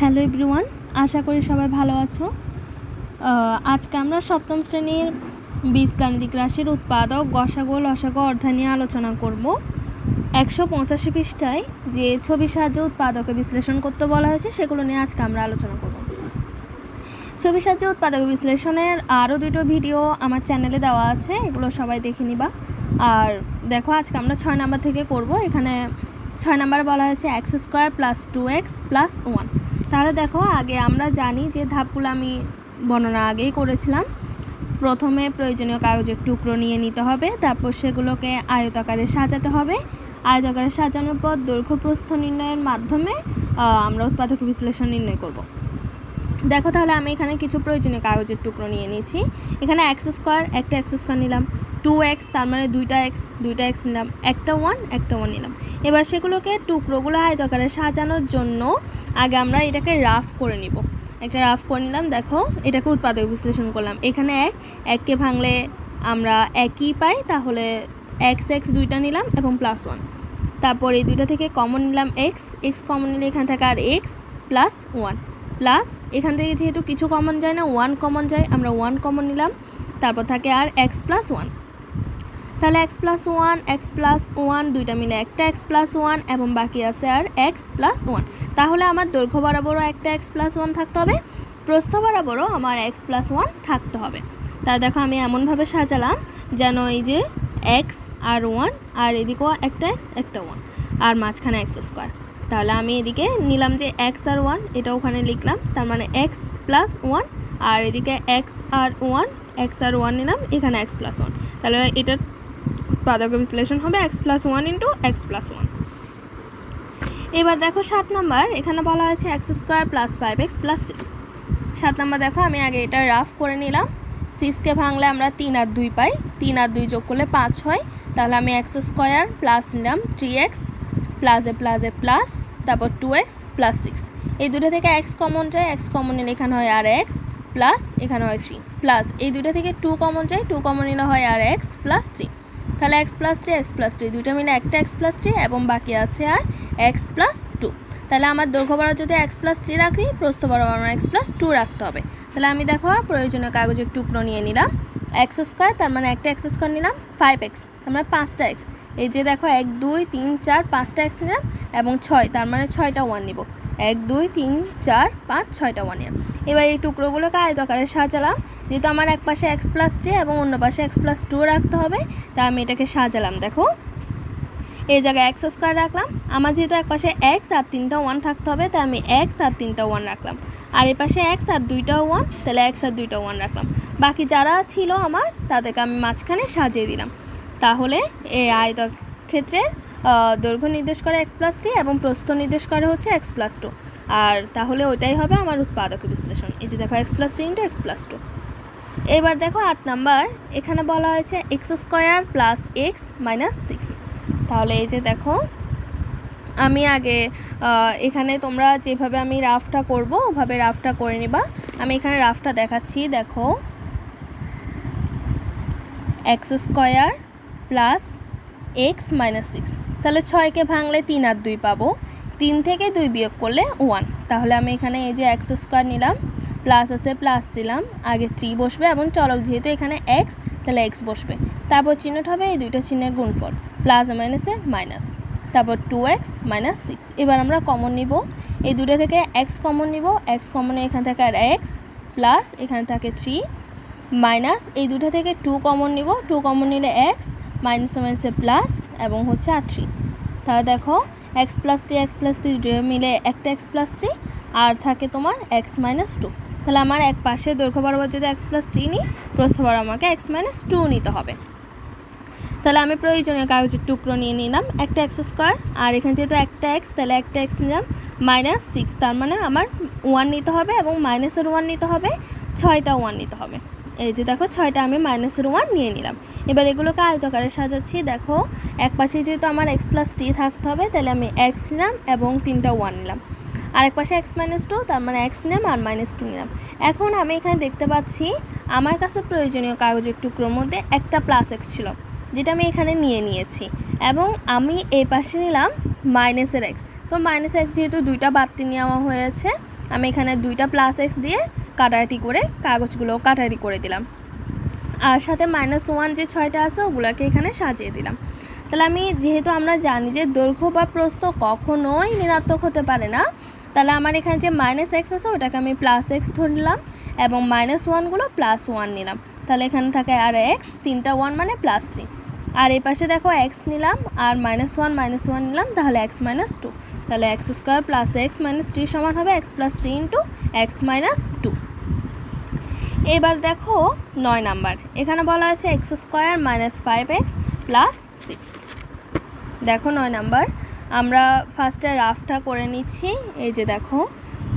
Hello everyone, আশা করি সবাই ভালো আছো। আজকে আমরা সপ্তম শ্রেণির বীজগাণিতিক রাশির উৎপাদক গসাগো, লসাগো অর্ধা নিয়ে আলোচনা করব। একশো পঁচাশি পৃষ্ঠায় যে ছবির সাহায্যে উৎপাদকে বিশ্লেষণ করতে বলা হয়েছে, সেগুলো নিয়ে আজকে আমরা আলোচনা করব। ছবির সাহায্যে উৎপাদক বিশ্লেষণের আরও দুটো ভিডিও আমার চ্যানেলে দেওয়া আছে, এগুলো সবাই দেখে নিবা। আর দেখো, আজকে আমরা ছয় নাম্বার থেকে করব। এখানে ছয় নাম্বার বলা হয়েছে, x square plus two x plus one. তাহলে দেখো, আগে আমরা জানি যে ধাপগুলো আমি বর্ণনা আগেই করেছিলাম। প্রথমে প্রয়োজনীয় কাগজের টুকরো নিয়ে নিতে হবে, তারপর সেগুলোকে আয়তাকারে সাজাতে হবে। আয়তাকারে সাজানোর পর দৈর্ঘ্য প্রস্থ নির্ণয়ের মাধ্যমে আমরা উৎপাদক বিশ্লেষণ নির্ণয় করব। দেখো তাহলে আমি এখানে কিছু প্রয়োজনীয় কাগজের টুকরো নিয়ে নিয়েছি। এখানে এক্স স্কোয়ার একটা এক্স স্কোয়ার নিলাম। টু এক্স তার মানে দুইটা এক্স দুইটা এক্স নিলাম। একটা ওয়ান একটা ওয়ান নিলাম। এবার সেগুলোকে টুকরোগুলো আয়তাকারে সাজানোর জন্য আগে আমরা এটাকে রাফ করে নিব। একটা রাফ করে নিলাম, দেখো, এটাকে উৎপাদক বিশ্লেষণ করলাম। এখানে এক, এককে ভাঙলে আমরা একই পাই, তাহলে এক্স এক্স দুইটা নিলাম এবং প্লাস ওয়ান তারপর এই দুইটা থেকে কমন নিলাম এক্স এক্স কমন নিলে এখান থেকে আর এক্স প্লাস ওয়ান প্লাস এখান থেকে যেহেতু কিছু কমন যায় না ওয়ান কমন যায়, আমরা ওয়ান কমন নিলাম। তারপর থাকে আর এক্স প্লাস ওয়ান তাহলে x plus one x plus one দুইটা মিলে একটা এক্স প্লাস ওয়ান এবং বাকি আছে আর এক্স প্লাস ওয়ান তাহলে আমার দৈর্ঘ্য বরাবরও একটা এক্স প্লাস ওয়ান থাকতে হবে, প্রস্থ বরাবরও আমার এক্স প্লাস ওয়ান থাকতে হবে। তা দেখো আমি এমনভাবে সাজালাম যেন এই যে এক্স আর ওয়ান আর এদিকেও একটা এক্স একটা ওয়ান আর মাঝখানে এক্স স্কোয়ার তাহলে আমি এদিকে নিলাম যে এক্স আর ওয়ান এটা ওখানে লিখলাম, তার মানে এক্স প্লাস ওয়ান আর এদিকে এক্স আর ওয়ান এক্স আর ওয়ান নিলাম, এখানে এক্স প্লাস ওয়ান তাহলে এটার উৎপাদক বিশ্লেষণ হবে x plus one into x plus one এবার দেখো সাত নাম্বার, এখানে বলা হয়েছে x square plus five x plus six সাত নাম্বার দেখো, আমি আগে এটা রাফ করে নিলাম। সিক্সকে ভাঙলে আমরা তিন আর দুই পাই, তিন আর দুই যোগ করলে পাঁচ হয়। তাহলে আমি এক্স স্কোয়ার প্লাস নিলাম থ্রি এক্স প্লাসে প্লাসে প্লাস তারপর টু এক্স প্লাস সিক্স এই দুটো থেকে এক্স কমন যায় এক্স কমন নিলে এখানে হয় আর এক্স প্লাস এখানে হয় থ্রি প্লাস এই দুটো থেকে টু কমন যায় টু কমন নিলে হয় আর এক্স প্লাস থ্রি তাহলে x plus three x plus three দুইটা মিলে একটা এক্স প্লাস থ্রি এবং বাকি আছে আর এক্স প্লাস টু তাহলে আমার দৈর্ঘ্য বরাবর যদি এক্স প্লাস থ্রি রাখি, প্রস্থ বরাবর আমার এক্স প্লাস টু রাখতে হবে। তাহলে আমি দেখো প্রয়োজনীয় কাগজের টুকরো নিয়ে নিলাম। এক্স স্কোয়ার তার মানে একটা এক্স স্কোয়ার নিলাম ফাইভ এক্স তার মানে পাঁচটা এক্স এই যে দেখো এক, দুই, তিন, চার, পাঁচটা এক্স নিলাম এবং ছয়, তার মানে ছয়টা ওয়ান নিব। এক, দুই, তিন, চার, পাঁচ, ছয়টা ওয়ান নিলাম এবার এই টুকরোগুলোকে আয়তকারে সাজালাম। যেহেতু আমার এক পাশে এক্স প্লাস থ্রি এবং অন্য পাশে এক্স প্লাস টু রাখতে হবে, তাই আমি এটাকে সাজালাম, দেখো। এই জায়গায় এক্স স্কোয়ার রাখলাম। আমার যেহেতু এক পাশে এক্স আর তিনটা ওয়ান থাকতে হবে, তাই আমি এক্স আর তিনটা ওয়ান রাখলাম। আর এই পাশে এক্স আর দুইটা ওয়ান তাহলে এক্স আর দুইটা ওয়ান রাখলাম। বাকি যারা ছিল আমার, তাদেরকে আমি মাঝখানে সাজিয়ে দিলাম। তাহলে এই আয়ত ক্ষেত্রে দৈর্ঘ্য নির্দেশ করে এক্স প্লাস থ্রি এবং প্রস্থ নির্দেশ করে হচ্ছে এক্স প্লাস টু আর তাহলে ওইটাই হবে আমার উৎপাদক বিশ্লেষণ। এই যে দেখো x plus three into x plus two এবার দেখো আট নাম্বার, এখানে বলা হয়েছে x square plus x minus six তাহলে এই যে দেখো, আমি আগে এখানে তোমরা যেভাবে আমি রাফটা করব, ওভাবে রাফটা করে নিবা। আমি এখানে রাফটা দেখাচ্ছি, দেখো। X square plus x minus six. তাহলে ছয়কে ভাঙলে তিন আর দুই পাবো। তিন থেকে দুই বিয়োগ করলে ওয়ান। তাহলে আমি এখানে এই যে এক্স স্কোয়ার নিলাম, প্লাস আছে প্লাস দিলাম। আগে থ্রি বসবে এবং চলক যেহেতু এখানে এক্স, তাহলে এক্স বসবে। তারপর চিহ্নটা হবে এই দুইটা চিহ্নের গুণফল, প্লাস মাইনাসে মাইনাস। তারপর টু এক্স মাইনাস সিক্স। এবার আমরা কমন নিব। এই দুটো থেকে এক্স কমন নিব। এক্স কমনে এখান থেকে আর এক্স, প্লাস এখানে থাকে থ্রি মাইনাস। এই দুটো থেকে টু কমন নিব। টু কমন নিলে এক্স মাইনাসে মাইনাসে প্লাস এবং হচ্ছে আর থ্রি তাহলে দেখো x plus three x plus three মিলে একটা এক্স প্লাস থ্রি আর থাকে তোমার এক্স মাইনাস টু তাহলে আমার এক পাশে দৈর্ঘ্য বরাবর যদি এক্স প্লাস থ্রি নিই, প্রস্থ আমাকে এক্স মাইনাস টু নিতে হবে। তাহলে আমি প্রয়োজনীয় কাগজের টুকরো নিয়ে নিলাম, একটা এক্স স্কোয়ার আর এখানে যেহেতু একটা এক্স তাহলে একটা এক্স নিলাম মাইনাস সিক্স তার মানে আমার ওয়ান নিতে হবে এবং মাইনাসের ওয়ান নিতে হবে, ছয়টা ওয়ান নিতে হবে। এই যে দেখো, ছয়টা আমি মাইনাসের ওয়ান নিয়ে নিলাম। এবার এগুলোকে আয়তকারে সাজাচ্ছি। দেখো, এক পাশে যেহেতু আমার এক্স প্লাস টি থাকতে হবে, তাহলে আমি এক্স নিলাম এবং তিনটা ওয়ান নিলাম। আরেক পাশে এক্স মাইনাস টু তার মানে এক্স নিলাম আর মাইনাস টু নিলাম। এখন আমি এখানে দেখতে পাচ্ছি, আমার কাছে প্রয়োজনীয় কাগজের টুকরোর মধ্যে একটা প্লাস এক্স ছিল, যেটা আমি এখানে নিয়ে নিয়েছি। এবং আমি এই পাশে নিলাম মাইনাসের এক্স তো মাইনাস এক্স যেহেতু দুইটা বাড়তি নেওয়া হয়েছে, আমি এখানে দুইটা প্লাস এক্স দিয়ে কাটাকাটি করে কাগজগুলো কাটাকাটি করে দিলাম। আর সাথে মাইনাস ওয়ান যে ছয়টা আছে, ওগুলোকে এখানে সাজিয়ে দিলাম। তাহলে আমি যেহেতু আমরা জানি যে দৈর্ঘ্য বা প্রস্থ কখনোই ঋণাত্মক হতে পারে না, তাহলে আমার এখানে যে মাইনাস এক্স আছে, ওটাকে আমি প্লাস এক্স ধরে নিলাম এবং মাইনাস ওয়ানগুলো প্লাস ওয়ান নিলাম। তাহলে এখানে থাকে আর এক্স তিনটা ওয়ান মানে প্লাস থ্রি আর এই পাশে দেখো এক্স নিলাম আর মাইনাস ওয়ান মাইনাস ওয়ান নিলাম, তাহলে এক্স মাইনাস টু তাহলে x square plus x minus three সমান হবে x plus three into x minus two এবার দেখো নয় নাম্বার। এখানে বলা আছে x square minus five x plus six দেখো নয় নাম্বার। আমরা ফার্স্টে রাফটা করে নিচ্ছি। এই যে দেখো,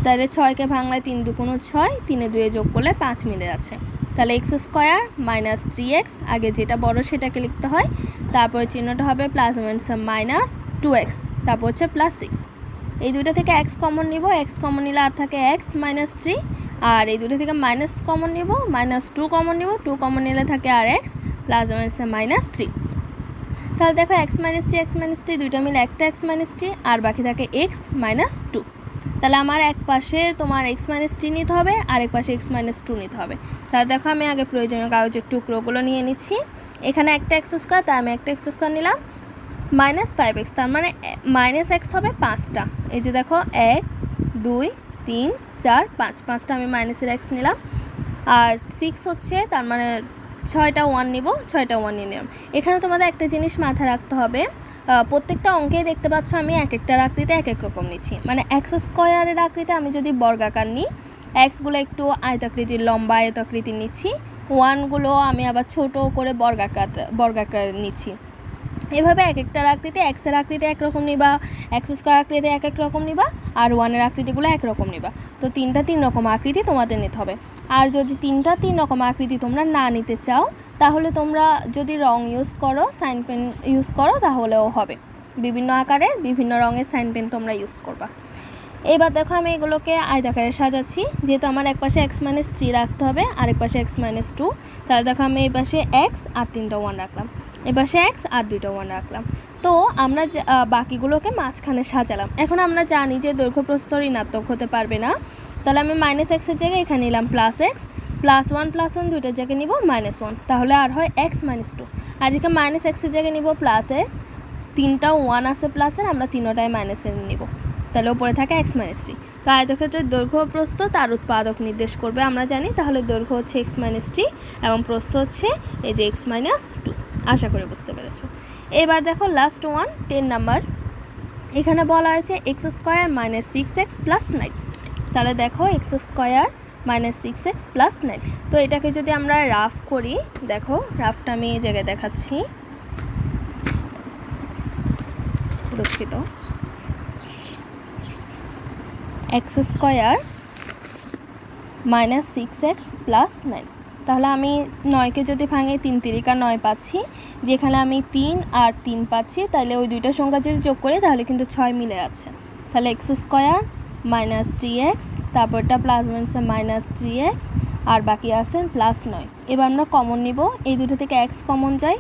তাহলে ছয়কে ভাঙলায় তিন দুকোনো ছয়, তিনে দুয়ে যোগ করলে পাঁচ মিলে আছে তাহলে x square minus three x আগে যেটা বড় সেটাকে লিখতে হয়, তারপরে চিহ্নটা হবে plus minus minus two x তারপর হচ্ছে প্লাস সিক্স এই দুইটা থেকে এক্স কমন নিব এক্স কমন নিলে আর থাকে এক্স মাইনাস থ্রি আর এই দুটো থেকে মাইনাস কমন নিব মাইনাস টু কমন নিব টু কমন নিলে থাকে আর x plus minus minus three তাহলে দেখো x minus t x minus t দুইটা মিলে একটা এক্স মাইনাস টি আর বাকি থাকে এক্স মাইনাস টু তাহলে আমার এক পাশে তোমার এক্স মাইনাস টি নিতে হবে আর এক পাশে এক্স মাইনাস টু নিতে হবে। তাহলে দেখো আমি আগে প্রয়োজনীয় কাগজের টুকরোগুলো নিয়ে নিচ্ছি। এখানে একটা এক্স স্কোয়ার তাই আমি একটা এক্স স্কোয়ার নিলাম। মাইনাস ফাইভ এক্স তার মানে মাইনাস এক্স হবে পাঁচটা। এই যে দেখো, এক, দুই তিন, চার, পাঁচ। পাঁচটা আমি মাইনাসের এক্স নিলাম। আর সিক্স হচ্ছে তার মানে ছয়টা ওয়ান নিব, ছয়টা ওয়ান নিয়ে নিলাম। এখানে তোমাদের একটা জিনিস মাথায় রাখতে হবে প্রত্যেকটা অঙ্কেই দেখতে পাচ্ছ আমি এক একটার আকৃতি এক এক রকম নিচ্ছি। মানে এক্স স্কোয়ারের আকৃতি আমি যদি বর্গাকার নিই এক্সগুলো একটু আয়তাকৃতির লম্বা আয়তাকৃতির নিচ্ছি ওয়ানগুলো আমি আবার ছোট করে বর্গাকার বর্গাকার নিচ্ছি। এভাবে এক একটার আকৃতি এক্সের আকৃতি একরকম নিবা এক্স স্কোয়ার আকৃতি এক এক রকম নিবা, আর ওয়ানের আকৃতিগুলো একরকম নিবা। তো তিনটা তিন রকম আকৃতি তোমাদের নিতে হবে। আর যদি তিনটা তিন রকম আকৃতি তোমরা না নিতে চাও, তাহলে তোমরা যদি রং ইউজ করো সাইন পেন ইউজ করো, তাহলেও হবে। বিভিন্ন আকারের, বিভিন্ন রঙের সাইন পেন তোমরা ইউজ করবা। এবার দেখো আমি এগুলোকে আয়তাকারে সাজাচ্ছি। যেহেতু আমার এক পাশে এক্স মাইনাস থ্রি রাখতে হবে আর এক পাশে এক্স মাইনাস টু তাহলে দেখো আমি এই পাশে এক্স আর তিনটা ওয়ান রাখলাম। এ পাশে এক্স আর দুইটা ওয়ান রাখলাম। তো আমরা বাকিগুলোকে মাঝখানে সাজালাম। এখন আমরা জানি যে দৈর্ঘ্য প্রস্থ ঋণাত্মক হতে পারবে না। তাহলে আমি মাইনাস এক্সের জায়গায় এখানে নিলাম plus x plus one plus one দুইটার জায়গায় নিব মাইনাস ওয়ান তাহলে আর হয় এক্স মাইনাস টু আর এদিকে মাইনাস এক্সের জায়গায় নিব প্লাস এক্স তিনটা ওয়ান আছে প্লাসের আমরা তিনোটাই মাইনাসের নিব। তাহলে ওপরে থাকে এক্স মাইনাস থ্রি তো আয়তক্ষেত্রের দৈর্ঘ্য ও প্রস্থ তার উৎপাদক নির্দেশ করবে, আমরা জানি। তাহলে দৈর্ঘ্য হচ্ছে এক্স মাইনাস থ্রি এবং প্রস্থ হচ্ছে এই যে এক্স মাইনাস টু আশা করে বুঝতে পেরেছ। এবার দেখো লাস্ট ওয়ান টেন নাম্বার এখানে বলা হয়েছে x square minus six x plus nine তাহলে দেখো x square minus six x plus nine তো এটাকে যদি আমরা রাফ করি, দেখো রাফটা আমি এই জায়গায় দেখাচ্ছি। দুঃখিত। X square minus six x plus nine তাহলে আমি নয়কে যদি ভাঙে তিন তিরিকা নয় পাচ্ছি। যেখানে আমি তিন আর তিন পাচ্ছি, তাহলে ওই দুইটা সংখ্যা যদি যোগ করি, তাহলে কিন্তু ছয় মিলে আছে। তাহলে x square minus three x তারপরটা plus minus minus three x আর বাকি আছে প্লাস নয়। এবার আমরা কমন নিব। এই দুটো থেকে এক্স কমন যায়।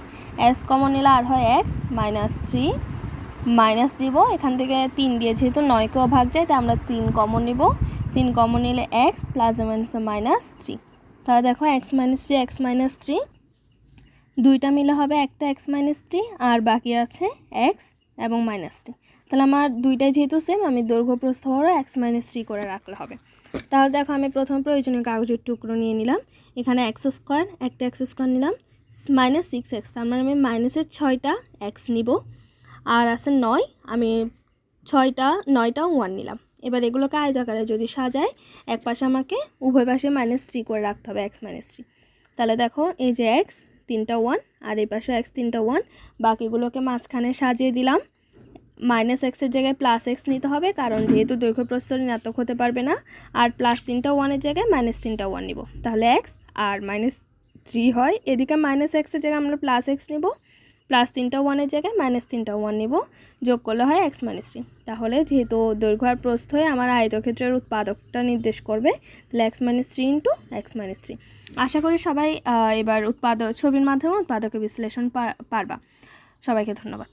এক্স কমন নিলে আর হয় এক্স মাইনাস থ্রি মাইনাস দিব। এখান থেকে তিন দিয়ে যেহেতু নয়কেও ভাগ যায়, তাই আমরা তিন কমন নিব। তিন কমন নিলে x plus minus minus three তাহলে দেখো x minus three x minus three দুইটা মিলে হবে একটা এক্স মাইনাস থ্রি আর বাকি আছে এক্স এবং মাইনাস থ্রি তাহলে আমার দুইটাই যেহেতু সেম আমি দৈর্ঘ্য প্রস্থ বড় এক্স মাইনাস থ্রি করে রাখলে হবে। তাহলে দেখো আমি প্রথম প্রয়োজনীয় কাগজের টুকরো নিয়ে নিলাম। এখানে এক্স স্কোয়ার একটা এক্স স্কোয়ার নিলাম। মাইনাস সিক্স এক্স তার মানে আমি মাইনাসের ছয়টা এক্স নিব। আর আছে নয়, আমি ছয়টা, নয়টা ওয়ান নিলাম। এবার এগুলোকে আয়তাকারে যদি সাজায় এক পাশে আমাকে উভয় পাশে মাইনাস থ্রি করে রাখতে হবে এক্স মাইনাস থ্রি তাহলে দেখো, এই যে এক্স তিনটা ওয়ান আর এই পাশে এক্স তিনটা ওয়ান বাকিগুলোকে মাঝখানে সাজিয়ে দিলাম। মাইনাস এক্সের জায়গায় প্লাস এক্স নিতে হবে, কারণ যেহেতু দৈর্ঘ্য প্রস্তর ঋণাত্মক হতে পারবে না, আর প্লাস তিনটা ওয়ানের জায়গায় মাইনাস তিনটা ওয়ান নিব। তাহলে এক্স আর মাইনাস থ্রি হয়। এদিকে মাইনাস এক্সের জায়গায় আমরা প্লাস এক্স নিব। প্লাস তিনটা ওয়ানের জায়গায় মাইনাস তিনটা ওয়ান নেব, যোগ করলে হয় এক্স মাইনাস থ্রি। তাহলে যেহেতু দৈর্ঘ্য আর প্রস্থ হয়ে আমার আয়তক্ষেত্রের উৎপাদকটা নির্দেশ করবে, তাহলে x minus three into x minus three. আশা করি সবাই এবার উৎপাদক ছবির মাধ্যমে উৎপাদকের বিশ্লেষণ পারবা। সবাইকে ধন্যবাদ।